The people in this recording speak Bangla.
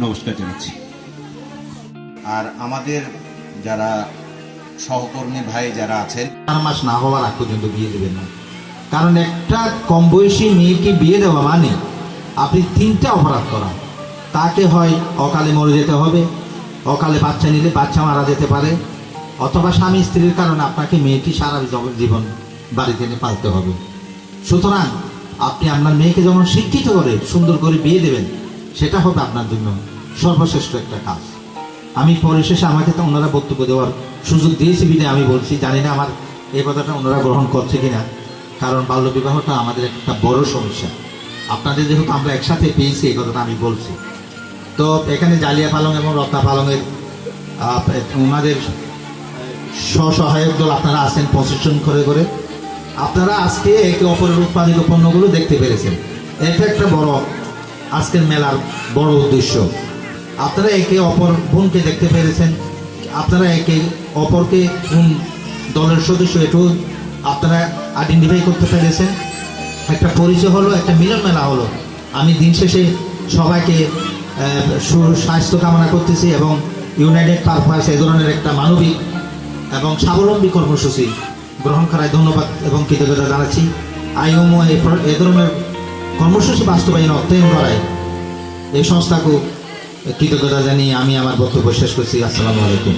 নমস্কার জানাচ্ছি। আর আমাদের যারা সহকর্মী ভাই যারা আছেন, চার মাস না হওয়ার আগ পর্যন্ত বিয়ে দেবেন না। কারণ একটা কম বয়সী মেয়েকে বিয়ে দেওয়া মানে আপনি তিনটা অপরাধ করা। তাকে হয় অকালে মরে যেতে হবে, অকালে বাচ্চা নিলে বাচ্চা মারা যেতে পারে, অথবা স্বামী স্ত্রীর কারণে আপনাকে মেয়েটি সারা জব- জীবন বাড়িতে এনে পালতে হবে। সুতরাং আপনি আপনার মেয়েকে যখন শিক্ষিত করে সুন্দর করে বিয়ে দেবেন সেটা হবে আপনার জন্য সর্বশ্রেষ্ঠ একটা কাজ। আমি পরিশেষে আমাকে তো ওনারা বক্তব্য দেওয়ার সুযোগ দিয়েছি বিধে আমি বলছি, জানি না আমার এই কথাটা ওনারা গ্রহণ করছে কিনা, কারণ বাল্যবিবাহটা আমাদের একটা বড় সমস্যা। আপনাদের যেহেতু আমরা একসাথে পেয়েছি, এই কথাটা আমি বলছি। তো এখানে জালিয়া পালং এবং রত্না পালংয়ের ওনাদের স্বসহায়ক দল আপনারা আছেন প্রশিক্ষণ করে করে। আপনারা আজকে একে অপরের উৎপাদিত পণ্যগুলো দেখতে পেরেছেন। এটা একটা বড় আজকের মেলার বড় উদ্দেশ্য। আপনারা একে অপর বোনকে দেখতে পেরেছেন। আপনারা একে অপরকে কোন দলের সদস্য এটু আপনারা আইডেন্টিফাই করতে পেরেছেন। একটা পরিচয় হলো, একটা মিলন মেলা হলো। আমি দিন শেষে সবাইকে সুস্বাস্থ্য কামনা করতেছি এবং ইউনাইটেড পারপাস এ ধরনের একটা মানবিক এবং স্বাবলম্বী কর্মসূচি গ্রহণ করায় ধন্যবাদ এবং কৃতজ্ঞতা জানাচ্ছি। আইওমো এই এ ধরনের কর্মসূচি বাস্তবায়ন অর্থায়ন করায়। এই সংস্থাকে কৃতজ্ঞতা জানিয়ে আমি আমার বক্তব্য শেষ করছি। আসসালামু আলাইকুম।